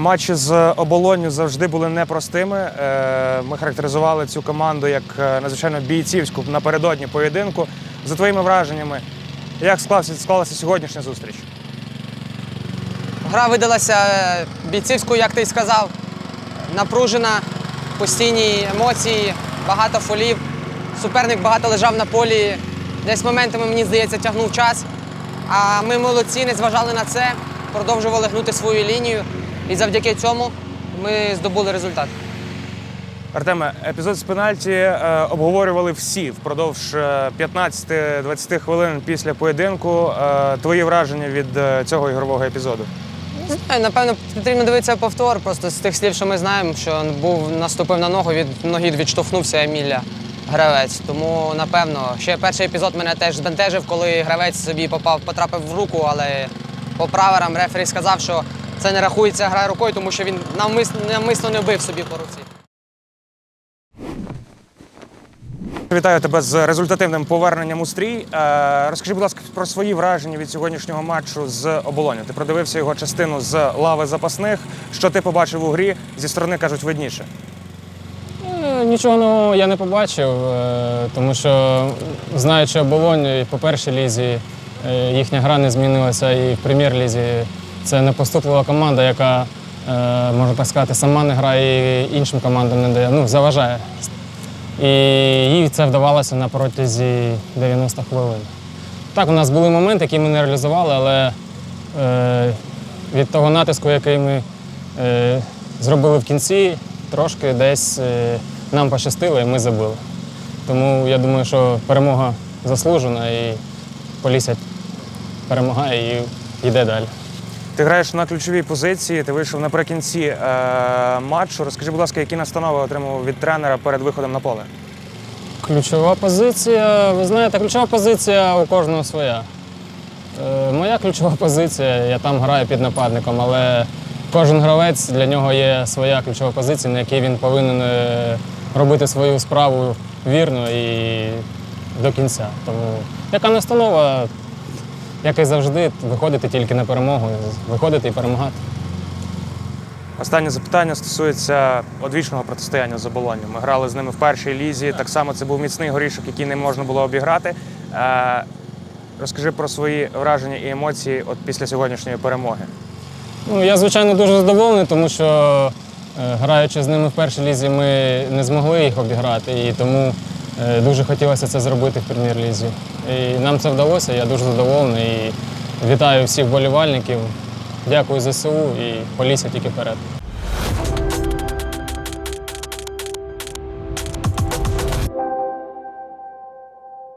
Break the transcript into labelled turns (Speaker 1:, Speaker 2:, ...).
Speaker 1: Матчі з оболонню завжди були непростими. Е, Ми характеризували цю команду як е, надзвичайно бійцівську напередодні поєдинку. За твоїми враженнями, як склався, склалася сьогоднішня зустріч?
Speaker 2: Гра видалася е, бійцівською, як ти й сказав. Напружена, постійні емоції, багато фолів. Суперник багато лежав на полі. Десь моментами, мені здається, тягнув час. А ми молодці, не зважали на це, продовжували гнути свою лінію. І завдяки цьому ми здобули результат.
Speaker 1: Артеме, епізод з пенальті е, обговорювали всі впродовж е, 15-20 хвилин після поєдинку. Е, Твої враження від е, цього ігрового епізоду?
Speaker 2: Не знаю, напевно, потрібно дивитися повтор. Просто з тих слів, що ми знаємо, що був наступив на ногу, від ноги відштовхнувся Еміля гравець. Тому, напевно, ще перший епізод мене теж збентежив, коли гравець собі попав, потрапив в руку, але правилам рефері сказав, що це не рахується гра рукою, тому що він навмисно, навмисно не вбив собі по руці.
Speaker 1: Вітаю тебе з результативним поверненням у стрій. Е, Розкажи, будь ласка, про свої враження від сьогоднішнього матчу з оболоню. Ти продивився його частину з лави запасних. Що ти побачив у грі зі сторони кажуть видніше?
Speaker 3: Е, Нічого нового я не побачив, е, тому що знаючи оболонь, і по першій лізі їхня гра не змінилася, і в прем'єр-лізі це непоступлива команда, яка, е, можна так сказати, сама не грає і іншим командам не дає, ну, заважає. І їй це вдавалося на протязі 90 хвилин. Так, у нас були моменти, які ми не реалізували, але е, від того натиску, який ми е, зробили в кінці, трошки десь е, нам пощастило і ми забили. Тому я думаю, що перемога заслужена і Полісся перемагає і йде далі.
Speaker 1: Ти граєш на ключовій позиції, ти вийшов наприкінці е, матчу. Розкажи, будь ласка, які настанови отримав від тренера перед виходом на поле?
Speaker 3: Ключова позиція, ви знаєте, ключова позиція у кожного своя. Е, моя ключова позиція, я там граю під нападником, але кожен гравець для нього є своя ключова позиція, на якій він повинен е, робити свою справу вірно і до кінця. Тому яка настанова, як і завжди, виходити тільки на перемогу, виходити і перемагати.
Speaker 1: Останнє запитання стосується одвічного протистояння з оболонню. Ми грали з ними в першій лізі. Так само це був міцний горішок, який не можна було обіграти. Е, розкажи про свої враження і емоції от після сьогоднішньої перемоги.
Speaker 3: Ну, я, звичайно, дуже задоволений, тому що е, граючи з ними в першій лізі, ми не змогли їх обіграти, і тому дуже хотілося це зробити в прем'єр-лізі. І нам це вдалося, я дуже задоволений. І вітаю всіх болівальників. Дякую ЗСУ і Полісся тільки вперед.